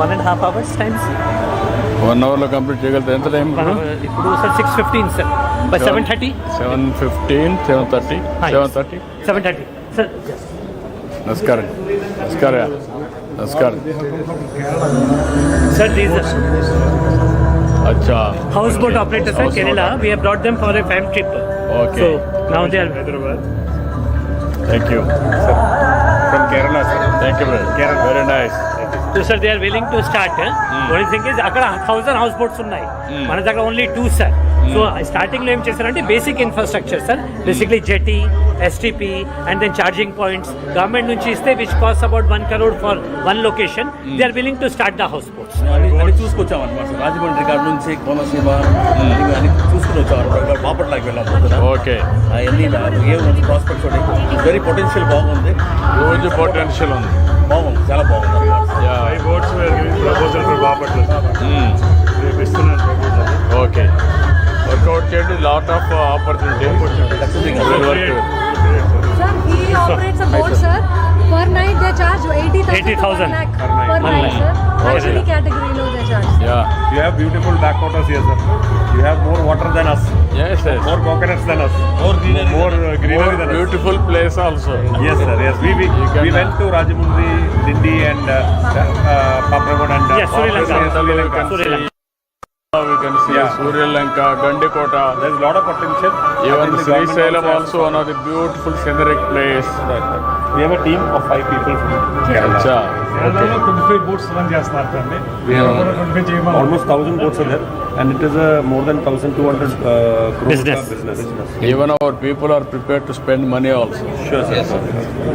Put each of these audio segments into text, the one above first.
One and half hours times one అవర్లో complete చేయగలుగుతారు ఎంత టైం ఇప్పుడు sir six fifteen sir by seven thirty seven fifteen seven thirty Hi. Seven thirty seven thirty sir నమస్కారం నమస్కారం నమస్కారం sir these అచ్చా houseboat Okay. operators in Houseboat. Kerala. We have brought them for a fam trip. Okay. So now they are. Thank you From Kerala, sir. Thank you very nice So sir, they are willing to start. Eh? Only thing is, అక్కడ thousand house boats ఉన్నాయి మన దగ్గర only two sir so స్టార్టింగ్లో ఏం చేశారంటే basic infrastructure sir basically jetty STP and then charging points government నుంచి ఇస్తే which cost about one crore for one location they are willing to start the house boats అని చూసుకొచ్చాం అనమాట రాజమండ్రి కాడ నుంచి కోనసీమ చూసుకుని వచ్చాం అనమాట బాపట్లకి వెళ్ళాం. ఓకే అవన్నీ ఏం ప్రాస్పెక్ట్స్ వెరీ పొటెన్షియల్ బాగుంది. హ్యూజ్ పొటెన్షియల్ ఉంది. బాగుంది. చాలా బాగుంది. You have beautiful backwaters here, sir. You have more water than us. Yes, sir. More coconuts than us. More greenery. More, uh, greenery than beautiful us. place also. Yes, sir. Yes, we we, we went to uh, Rajamundi, Dindi, and uh, uh, Papragon and uh, yes, Sri Lanka. Sri We can see yeah. Surya Lanka, Gandikota. There's a lot of potential. Even Sri Salem also one of the beautiful scenic place. Right, right. We have a team of five people from Kerala. Yeah. Twenty five boats run చేస్తున్నారు అండి We have twenty five చేయమని almost thousand boats are there, and it is a more than thousand two hundred uh, crore Business. business. Even our people are prepared to spend money also. Sure, sir.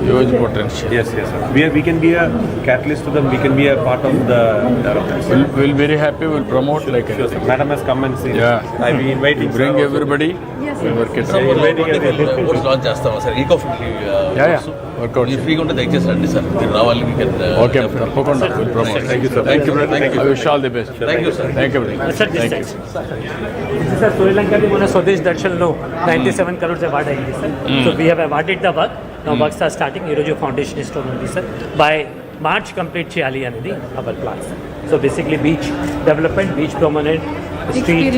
Huge potential. Yes, yes, sir. We, are, we can be a catalyst to them. We can be a part of the development. We'll, we'll very happy. We'll promote like Sure, it. sir. Madam has come and seen. Yeah. I'll be inviting. sir Bring everybody. Yes, We'll work it out. Boats చేస్తాం sir eco friendly Yeah, yeah. Workout. మీరు ఫ్రీగా ఉంటే దయచేసి రండి sir మీరు రావాలి మీకు Okay, తప్పకుండా. You. I wish all the best. Thank you, sir. Thank you, brother. Sir, Thank this you. side. Sir, శ్రీలంకది మన స్వదేశ్ దర్శన్లో నైంటీ సెవెన్ క్రోర్స్ అవార్డ్ అయింది sir so we have awarded the work నా వర్క్స్ ఆర్ స్టార్టింగ్ ఈరోజు foundation ఉంది sir by March complete చేయాలి అనేది our plan sir so basically beach development beach promenade street.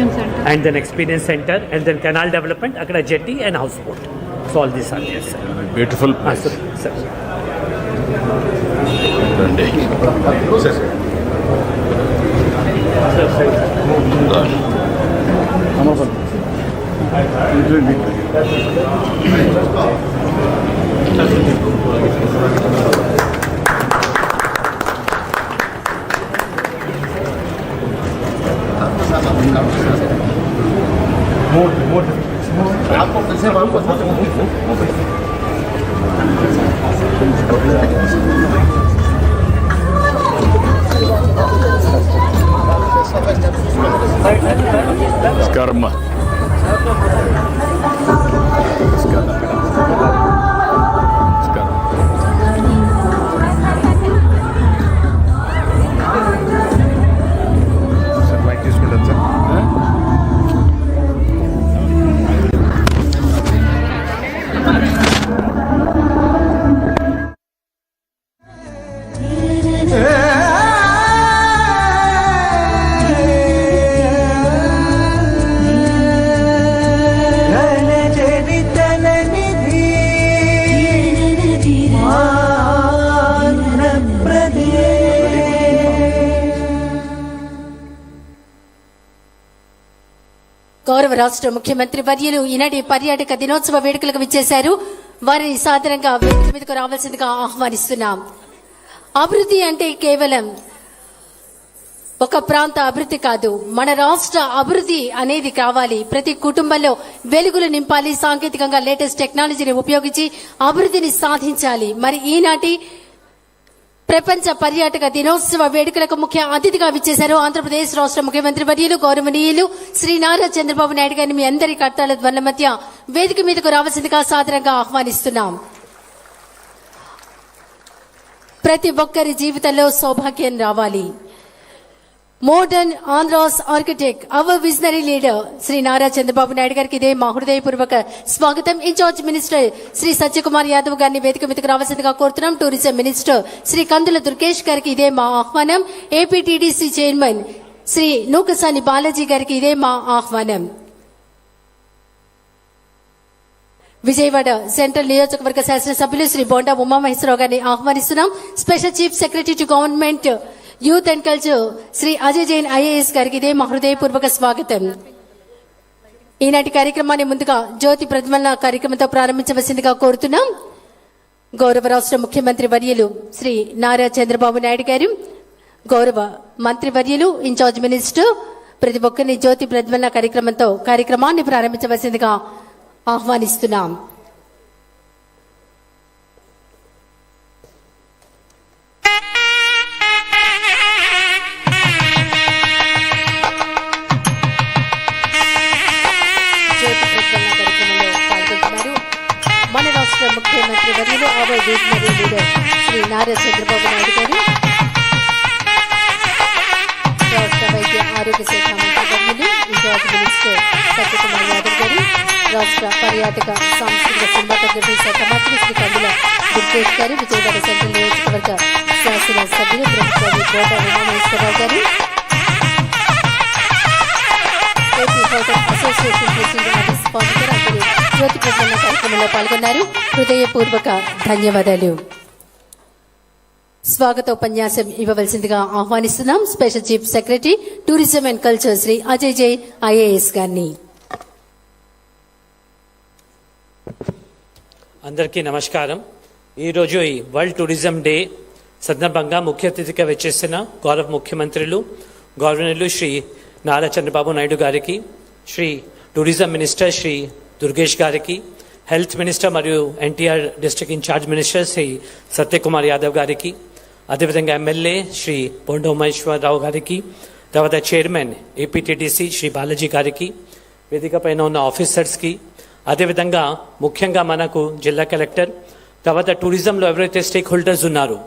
And then experience centre and then canal development అక్కడ jetty and house boat So all this are sir Beautiful place. Sir రండి. నమస్కారం అమ్మా. నమస్కారం. గౌరవ రాష్ట్ర ముఖ్యమంత్రి వర్యులు ఈనాటి పర్యాటక దినోత్సవ వేడుకలకు విచ్చేశారు. వారిని సాధారణంగా వేదిక మీదకు రావాల్సిందిగా ఆహ్వానిస్తున్నాం. అభివృద్ధి అంటే కేవలం ఒక ప్రాంత అభివృద్ధి కాదు మన రాష్ట్ర అభివృద్ధి అనేది కావాలి. ప్రతి కుటుంబంలో వెలుగులు నింపాలి సాంకేతికంగా లేటెస్ట్ టెక్నాలజీని ఉపయోగించి అభివృద్ధిని సాధించాలి. మరి ఈనాటి ప్రపంచ పర్యాటక దినోత్సవ వేడుకలకు ముఖ్య అతిథిగా విచ్చేశారు ఆంధ్రప్రదేశ్ రాష్ట్ర ముఖ్యమంత్రి వర్యులు గౌరవనీయులు శ్రీ నారా చంద్రబాబు నాయుడు గారిని మీ అందరి కర్తాల ధ్వనుల మధ్య వేదిక మీదకు రావాల్సిందిగా సాదరంగా ఆహ్వానిస్తున్నాం. ప్రతి ఒక్కరి జీవితంలో సౌభాగ్యం రావాలి. Modern Andhra's architect our visionary leader Shri Nara Chandrababu Naidu గారికి ఇదే మా హృదయపూర్వక స్వాగతం. In charge minister Shri Satyakumar Yadav గారిని వేదిక మీదకు రావాల్సిందిగా కోరుతున్నాం. టూరిజం మినిస్టర్ శ్రీ కందుల దుర్గేష్ గారికి ఇదే మా ఆహ్వానం. ఏపీటీడీసీ చైర్మన్ శ్రీ నూకసాని బాలాజీ గారికి ఇదే మా ఆహ్వానం. విజయవాడ సెంట్రల్ నియోజకవర్గ శాసనసభ్యులు శ్రీ బోండా ఉమామహేశ్వరరావు గారిని ఆహ్వానిస్తున్నాం. Special chief secretary to government youth and culture Shri Ajay Jain IAS గారికి ఇదే మా హృదయపూర్వక స్వాగతం. ఈనాటి కార్యక్రమాన్ని ముందుగా జ్యోతి ప్రతిమలన కార్యక్రమంతో ప్రారంభించవలసిందిగా కోరుతున్నాం. గౌరవ రాష్ట్ర ముఖ్యమంత్రి వర్యులు శ్రీ నారా చంద్రబాబు నాయుడు గారు గౌరవ మంత్రి వర్యులు ఇన్ఛార్జ్ మినిస్టర్ ప్రతి ఒక్కరిని జ్యోతి ప్రతిమలన కార్యక్రమంతో కార్యక్రమాన్ని ప్రారంభించవలసిందిగా ఆహ్వానిస్తున్నాం. ముఖ్యమంత్రి వర్యులు our visionary leader Shri Nara Chandrababu Naidu గారు రాష్ట్ర వైద్య ఆరోగ్య శాఖ మంత్రి వర్యులు ఇన్ఛార్జ్ మినిస్టర్ సత్యకుమార్ యాదవ్ గారు రాష్ట్ర పర్యాటక సాంస్కృతిక సినిమాటోగ్రఫీ శాఖ మంత్రి శ్రీ కందుల దుర్గేష్ గారు విజయవాడ సెంట్రల్ నియోజకవర్గ శాసన సభ్యులు ప్రభుత్వ కోట ఉమామహేశ్వరరావు గారు AP hotel association president office sponsor అందరూ జ్యోతి కార్యక్రమంలో పాల్గొన్నారు. హృదయపూర్వక ధన్యవాదాలు. స్వాగతోపన్యాసం ఇవ్వవలసిందిగా ఆహ్వానిస్తున్నాం. Special chief secretary tourism and culture Shri Ajay Jai IAS గారిని. అందరికీ నమస్కారం. ఈరోజు ఈ వరల్డ్ టూరిజం డే సందర్భంగా ముఖ్య అతిథిగా వచ్చేసిన గౌరవ ముఖ్యమంత్రులు గవర్నర్లు శ్రీ నారా చంద్రబాబు నాయుడు గారికి శ్రీ టూరిజం మినిస్టర్ శ్రీ దుర్గేష్ గారికి హెల్త్ మినిస్టర్ మరియు NTR district in charge minister Shri Satyakumar Yadav గారికి అదేవిధంగా ఎమ్మెల్యే శ్రీ బొండోమేశ్వరరావు గారికి తర్వాత చైర్మన్ ఏపీటీటీసీ శ్రీ బాలాజీ గారికి వేదిక పైన ఉన్న ఆఫీసర్స్కి అదేవిధంగా ముఖ్యంగా మనకు జిల్లా కలెక్టర్ తర్వాత టూరిజంలో ఎవరైతే స్టేక్ హోల్డర్స్ ఉన్నారు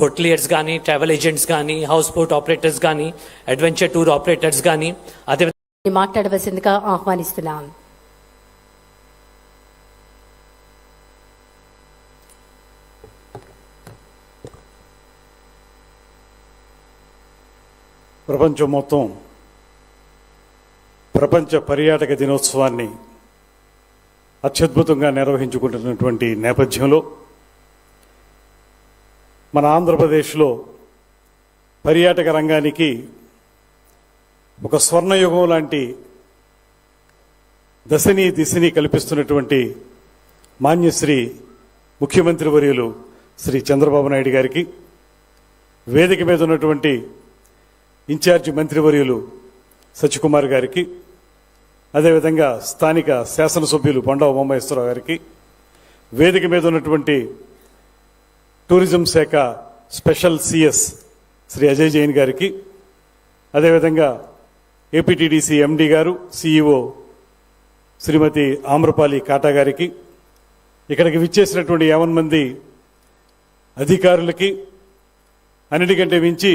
హోటలియర్స్ కానీ ట్రావెల్ ఏజెంట్స్ కానీ హౌస్ బోట్ ఆపరేటర్స్ కానీ అడ్వెంచర్ టూర్ ఆపరేటర్స్ కానీ అదే మాట్లాడవలసిందిగా ఆహ్వానిస్తున్నాను ప్రపంచం మొత్తం ప్రపంచ పర్యాటక దినోత్సవాన్ని అత్యద్భుతంగా నిర్వహించుకుంటున్నటువంటి నేపథ్యంలో మన ఆంధ్రప్రదేశ్లో పర్యాటక రంగానికి ఒక స్వర్ణయుగం లాంటి దశని దిశని కల్పిస్తున్నటువంటి మాన్యశ్రీ ముఖ్యమంత్రి వర్యులు శ్రీ చంద్రబాబు నాయుడు గారికి వేదిక మీద ఉన్నటువంటి ఇన్ఛార్జి మంత్రివర్యులు సత్యకుమార్ గారికి అదేవిధంగా స్థానిక శాసనసభ్యులు బొండా బొమ్మేశ్వరరావు గారికి వేదిక మీద ఉన్నటువంటి టూరిజం శాఖ స్పెషల్ సిఎస్ శ్రీ అజయ్ జైన్ గారికి అదేవిధంగా ఏపీటీడీసీ ఎండి గారు సిఇఓ శ్రీమతి ఆమ్రపాలి కాటా గారికి ఇక్కడికి విచ్చేసినటువంటి యావన్ మంది అధికారులకి అన్నిటికంటే మించి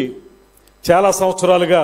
చాలా సంవత్సరాలుగా